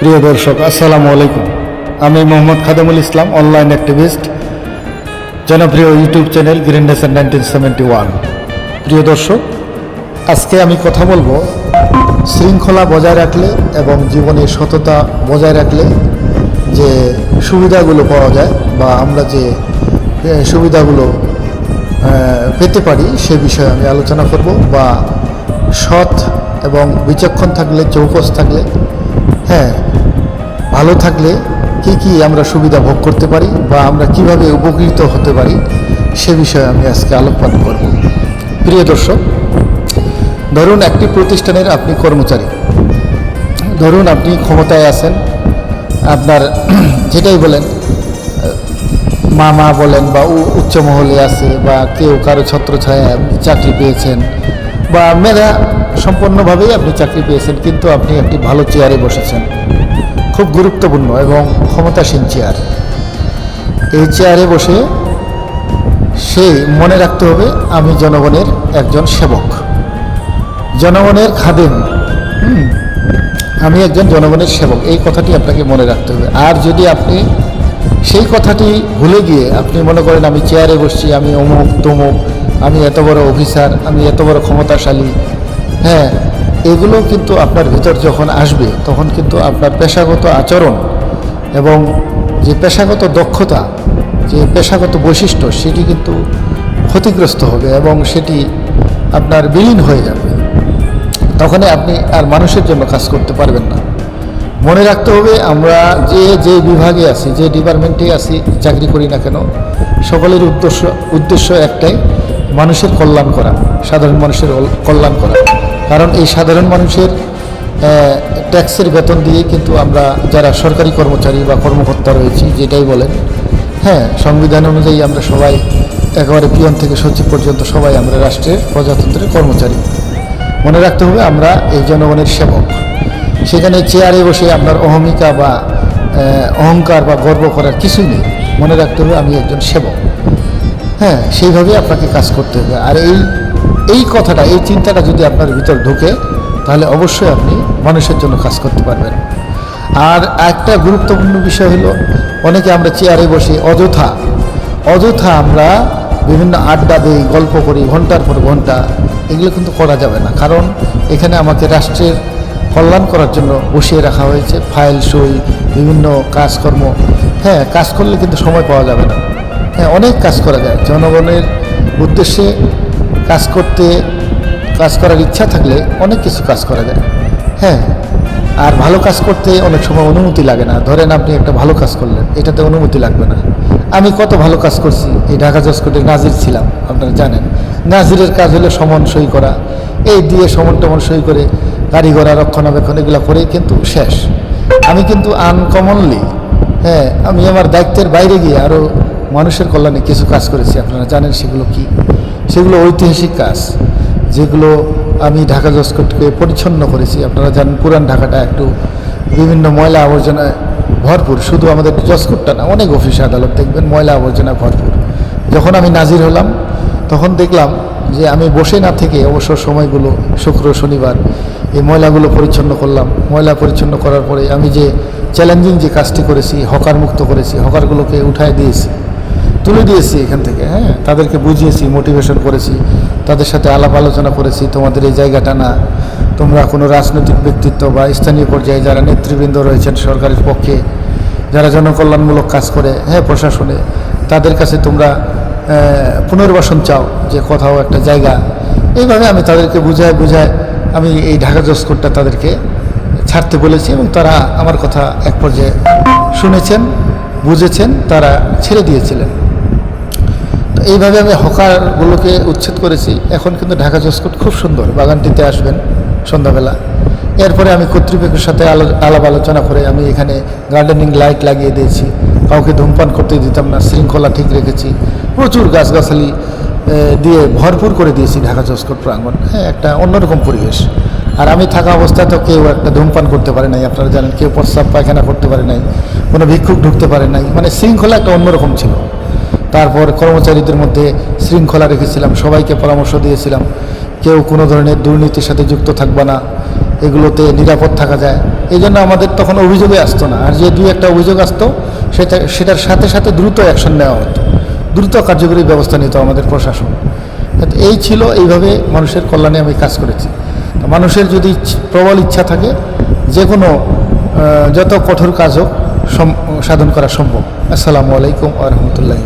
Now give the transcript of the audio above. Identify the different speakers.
Speaker 1: প্রিয় দর্শক, আসসালামু আলাইকুম। আমি মোহাম্মদ খাদেমুল ইসলাম অনলাইন অ্যাক্টিভিস্ট জনপ্রিয় YouTube channel Green Nation nineteen seventy one প্রিয় দর্শক, আজকে আমি কথা বলব শৃঙ্খলা বজায় রাখলে এবং জীবনে সততা বজায় রাখলে যে সুবিধাগুলো পাওয়া যায় বা আমরা যে সুবিধাগুলো পেতে পারি সে বিষয়ে আমি আলোচনা করব বা সৎ এবং বিচক্ষণ থাকলে, চৌকস থাকলে হ্যাঁ ভালো থাকলে কি কি আমরা সুবিধা ভোগ করতে পারি বা আমরা কীভাবে উপকৃত হতে পারি, সে বিষয়ে আমি আজকে আলোকপাত করব। প্রিয় দর্শক, ধরুন একটি প্রতিষ্ঠানের আপনি কর্মচারী। ধরুন আপনি ক্ষমতায় আছেন, আপনার যেটাই বলেন, মামা বলেন বা উচ্চ মহলে আছে বা কেউ কারও ছত্রছায়া চাকরি পেয়েছেন বা মেধা সম্পূর্ণভাবেই আপনি চাকরি পেয়েছেন, কিন্তু আপনি একটি ভালো চেয়ারে বসেছেন। খুব গুরুত্বপূর্ণ এবং ক্ষমতাসীন চেয়ার। এই চেয়ারে বসে সে মনে রাখতে হবে, আমি জনগণের একজন সেবক। জনগণের খাদেম আমি একজন জনগণের সেবক, এই কথাটি আপনাকে মনে রাখতে হবে। আর যদি আপনি সেই কথাটি ভুলে গিয়ে আপনি মনে করেন আমি চেয়ারে বসছি, আমি অমুক তমুক, আমি এত বড় অফিসার আমি এত বড় ক্ষমতাশালী। হ্যাঁ এগুলো কিন্তু আপনার ভিতর যখন আসবে, তখন কিন্তু আপনার পেশাগত আচরণ এবং যে পেশাগত দক্ষতা, যে পেশাগত বৈশিষ্ট্য, সেটি কিন্তু ক্ষতিগ্রস্ত হবে এবং সেটি আপনার বিলীন হয়ে যাবে। তখনই আপনি আর মানুষের জন্য কাজ করতে পারবেন না। মনে রাখতে হবে, আমরা যে যে বিভাগে আছি, যে ডিপার্টমেন্টে আছি, চাকরি করি না কেন, সকলের উদ্দেশ্য উদ্দেশ্য একটাই, মানুষের কল্যাণ করা, সাধারণ মানুষের কল্যাণ করা। কারণ এই সাধারণ মানুষের ট্যাক্সের বেতন দিয়ে কিন্তু আমরা যারা সরকারি কর্মচারী বা কর্মকর্তা রয়েছি, যেটাই বলেন হ্যাঁ সংবিধান অনুযায়ী আমরা সবাই, একেবারে পিয়ন থেকে সচিব পর্যন্ত সবাই আমরা রাষ্ট্রের প্রজাতন্ত্রের কর্মচারী। মনে রাখতে হবে, আমরা এই জনগণের সেবক। সেখানে চেয়ারে বসে আপনার অহমিকা বা অহংকার বা গর্ব করার কিছুই নেই। মনে রাখতে হবে আমি একজন সেবক। হ্যাঁ সেইভাবে আপনাকে কাজ করতে হবে। আর এই এই কথাটা, এই চিন্তাটা যদি আপনার ভিতর ঢুকে, তাহলে অবশ্যই আপনি মানুষের জন্য কাজ করতে পারবেন। আর একটা গুরুত্বপূর্ণ বিষয় হলো, অনেকে আমরা চেয়ারে বসে অযথা অযথা আমরা বিভিন্ন আড্ডা দিই, গল্প করি, ঘণ্টার পর ঘণ্টা, এগুলো কিন্তু করা যাবে না। কারণ এখানে আমাকে রাষ্ট্রের কল্যাণ করার জন্য বসিয়ে রাখা হয়েছে। ফাইল, সই, বিভিন্ন কাজকর্ম। হ্যাঁ কাজ করলে কিন্তু সময় পাওয়া যাবে না। হ্যাঁ অনেক কাজ করা যায়। জনগণের উদ্দেশ্যে কাজ করতে, কাজ করার ইচ্ছা থাকলে অনেক কিছু কাজ করা যায়। হ্যাঁ আর ভালো কাজ করতে অনেক সময় অনুমতি লাগে না। ধরেন আপনি একটা ভালো কাজ করলেন, এটাতে অনুমতি লাগবে না। আমি কত ভালো কাজ করছি? এই ঢাকা জসকোটে নাজির ছিলাম, আপনারা জানেন। নাজিরের কাজ হলো সমন সই করা। এই দিয়ে সমন টমন সই করে গাড়ি ঘোড়া রক্ষণাবেক্ষণ, এগুলো করে কিন্তু শেষ। আমি কিন্তু আনকমনলি হ্যাঁ আমি আমার দায়িত্বের বাইরে গিয়ে আরও মানুষের কল্যাণে কিছু কাজ করেছি, আপনারা জানেন সেগুলো কি? সেগুলো ঐতিহাসিক কাজ, যেগুলো আমি ঢাকা জসকোটকে পরিচ্ছন্ন করেছি। আপনারা জানেন পুরান ঢাকাটা একটু বিভিন্ন ময়লা আবর্জনায় ভরপুর, শুধু আমাদের জসকোটটা না, অনেক অফিস আদালত দেখবেন ময়লা আবর্জনায় ভরপুর। যখন আমি নাজির হলাম তখন দেখলাম যে আমি বসে না থেকে অবসর সময়গুলো, শুক্র, শনিবার, এই ময়লাগুলো পরিচ্ছন্ন করলাম। ময়লা পরিচ্ছন্ন করার পরে আমি যে চ্যালেঞ্জিং যে কাজটি করেছি, হকার মুক্ত করেছি, হকারগুলোকে উঠায় দিয়েছি, তুলে দিয়েছি এখান থেকে হ্যাঁ? তাদেরকে বুঝিয়েছি মোটিভেশন করেছি, তাদের সাথে আলাপ আলোচনা করেছি, তোমাদের এই জায়গাটা না, তোমরা কোনো রাজনৈতিক ব্যক্তিত্ব বা স্থানীয় পর্যায়ে যারা নেতৃবৃন্দ রয়েছেন সরকারের পক্ষে, যারা জনকল্যাণমূলক কাজ করে হ্যাঁ প্রশাসনে, তাদের কাছে তোমরা পুনর্বাসন চাও, যে কোথাও একটা জায়গা। এইভাবে আমি তাদেরকে বুঝায় বুঝায় আমি এই ঢাকা জসকোটটা তাদেরকে ছাড়তে বলেছি এবং তারা আমার কথা এক পর্যায়ে শুনেছেন, বুঝেছেন, তারা ছেড়ে দিয়েছিলেন। তো এইভাবে আমি হকারগুলোকে উচ্ছেদ করেছি। এখন কিন্তু ঢাকা জসকোট খুব সুন্দর, বাগানটিতে আসবেন সন্ধ্যাবেলা। এরপরে আমি কর্তৃপক্ষের সাথে আলো- আলাপ আলোচনা করে আমি এখানে গার্ডেনিং লাইট লাগিয়ে দিয়েছি। কাউকে ধূমপান করতে দিতাম না, শৃঙ্খলা ঠিক রেখেছি। প্রচুর গাছগাছালি দিয়ে ভরপুর করে দিয়েছি ঢাকা জসকোট প্রাঙ্গণ। হ্যাঁ একটা অন্যরকম পরিবেশ। আর আমি থাকা অবস্থায় তো কেউ একটা ধূমপান করতে পারে নাই। আপনারা জানেন, কেউ প্রস্রাব পায়খানা করতে পারে নাই, কোনো ভিক্ষুক ঢুকতে পারে নাই। মানে শৃঙ্খলা একটা অন্যরকম ছিল। তারপর কর্মচারীদের মধ্যে শৃঙ্খলা রেখেছিলাম, সবাইকে পরামর্শ দিয়েছিলাম, কেউ কোনো ধরনের দুর্নীতির সাথে যুক্ত থাকবে না, এগুলোতে নিরাপদ থাকা যায়। এই জন্য আমাদের তখন অভিযোগে আসতো না। আর যে দুই একটা অভিযোগ আসতো সেটা সেটার সাথে সাথে দ্রুত অ্যাকশন নেওয়া হতো। দ্রুত কার্যকরী ব্যবস্থা নিত আমাদের প্রশাসন। এই ছিল এইভাবে মানুষের কল্যাণে আমি কাজ করেছি। মানুষের যদি প্রবল ইচ্ছা থাকে যে কোনো যত কঠোর কাজ হোক সাধন করা সম্ভব। আসসালামু আলাইকুম আ রহমতুল্লাহ